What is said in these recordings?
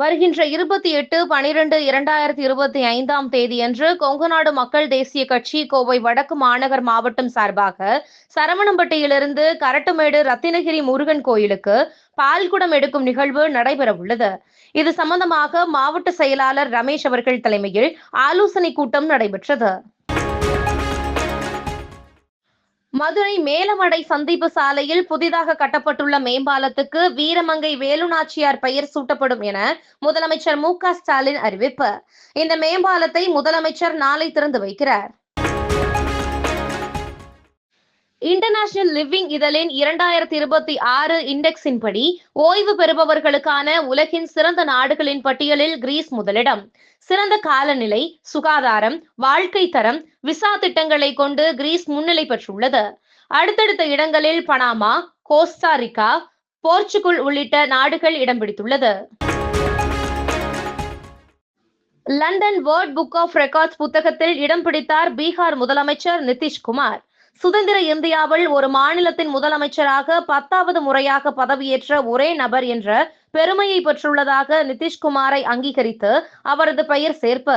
வருகின்ற இருபத்தி எட்டு பனிரெண்டு இரண்டாயிரத்தி இருபத்தி ஐந்தாம் தேதியன்று கொங்குநாடு மக்கள் தேசிய கட்சி கோவை வடக்கு மாநகர் மாவட்டம் சார்பாக சரவணம்பட்டியிலிருந்து கரட்டுமேடு ரத்தினகிரி முருகன் கோயிலுக்கு பால்குடம் எடுக்கும் நிகழ்வு நடைபெறவுள்ளது. இது சம்பந்தமாக மாவட்ட செயலாளர் ரமேஷ் அவர்கள் தலைமையில் ஆலோசனை கூட்டம் நடைபெற்றது. மதுரை மேலமடை சந்திப்பு சாலையில் புதிதாக கட்டப்பட்டுள்ள மேம்பாலத்துக்கு வீரமங்கை வேலுநாச்சியார் பெயர் சூட்டப்படும் என முதலமைச்சர் மு க ஸ்டாலின் அறிவிப்பு. இந்த மேம்பாலத்தை முதலமைச்சர் நாளை திறந்து வைக்கிறார். இன்டர்நேஷனல் லிவிங் இதழின் இரண்டாயிரத்தி இருபத்தி ஆறு இண்டெக்ஸின் படி ஓய்வு பெறுபவர்களுக்கான உலகின் சிறந்த நாடுகளின் பட்டியலில் கிரீஸ் முதலிடம். சிறந்த காலநிலை சுகாதாரம் வாழ்க்கை தரம் விசா திட்டங்களை கொண்டு கிரீஸ் முன்னிலை பெற்றுள்ளது. அடுத்தடுத்த இடங்களில் பனாமா கோஸ்டாரிக்கா போர்ச்சுகல் உள்ளிட்ட நாடுகள் இடம் பிடித்துள்ளது London world book of records புத்தகத்தில் இடம் பிடித்தார் பீகார் முதலமைச்சர் நிதிஷ்குமார். சுதந்திர இந்தியாவில் ஒரு மாநிலத்தின் முதலமைச்சராக பத்தாவது முறையாக பதவியேற்ற ஒரே நபர் என்ற பெருமையை பெற்றுள்ளதாக நிதிஷ்குமாரை அங்கீகரித்து அவரது பெயர் சேர்ப்பு.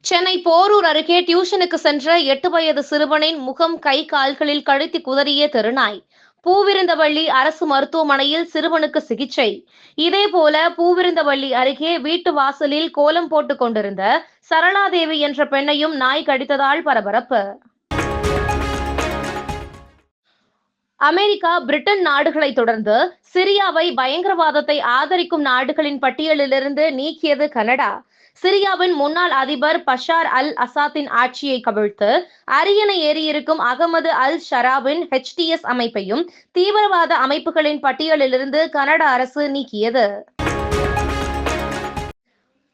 சென்னை போரூர் அருகே டியூஷனுக்கு சென்ற எட்டு வயது சிறுவனின் முகம் கை கால்களில் கழுத்தி குதறிய தெருநாய். பூவிருந்தவள்ளி அரசு மருத்துவமனையில் சிறுவனுக்கு சிகிச்சை. இதேபோல பூவிருந்தவள்ளி அருகே வீட்டு வாசலில் கோலம் போட்டுக் கொண்டிருந்த சரளாதேவி என்ற பெண்ணையும் நாய் கடித்ததால் பரபரப்பு. அமெரிக்கா பிரிட்டன் நாடுகளை தொடர்ந்து சிரியாவை பயங்கரவாதத்தை ஆதரிக்கும் நாடுகளின் பட்டியலிலிருந்து நீக்கியது கனடா. சிரியாவின் முன்னாள் அதிபர் பஷார் அல் அசாத்தின் ஆட்சியை கவிழ்த்து அரியணை ஏறியிருக்கும் அகமது அல் ஷராபின் ஹெச்டிஎஸ் அமைப்பையும் தீவிரவாத அமைப்புகளின் பட்டியலிலிருந்து கனடா அரசு நீக்கியது.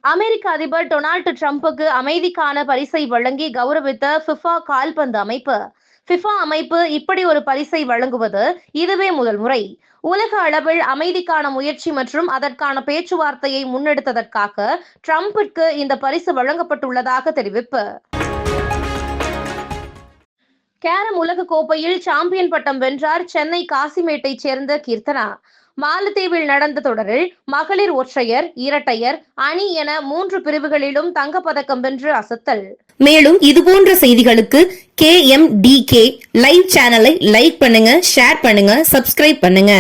அமெரிக்க அதிபர் டொனால்டு டிரம்புக்கு அமைதிக்கான பரிசை வழங்கி கௌரவித்த ஃபிஃபா கால்பந்து அமைப்பு. ஃபிஃபா அமைப்பு இப்படி ஒரு பரிசை வழங்குவது இதுவே முதல் முறை. உலக அளவில் அமைதிக்கான முயற்சி மற்றும் அதற்கான பேச்சுவார்த்தையை முன்னெடுத்ததற்காக ட்ரம்பிற்கு இந்த பரிசு வழங்கப்பட்டுள்ளதாக தெரிவிப்பு. கேரம் உலக கோப்பையில் சாம்பியன் பட்டம் வென்றார் சென்னை காசிமேட்டை சேர்ந்த கீர்த்தனா. மாலத்தீவில் நடந்த தொடரில் மகளிர் ஒற்றையர் இரட்டையர் அணி என மூன்று பிரிவுகளிலும் தங்கப்பதக்கம் வென்று அசத்தல். மேலும் இதுபோன்ற செய்திகளுக்கு K M D K live சேனலை லைக் பண்ணுங்க ஷேர் பண்ணுங்க சப்ஸ்கிரைப் பண்ணுங்க.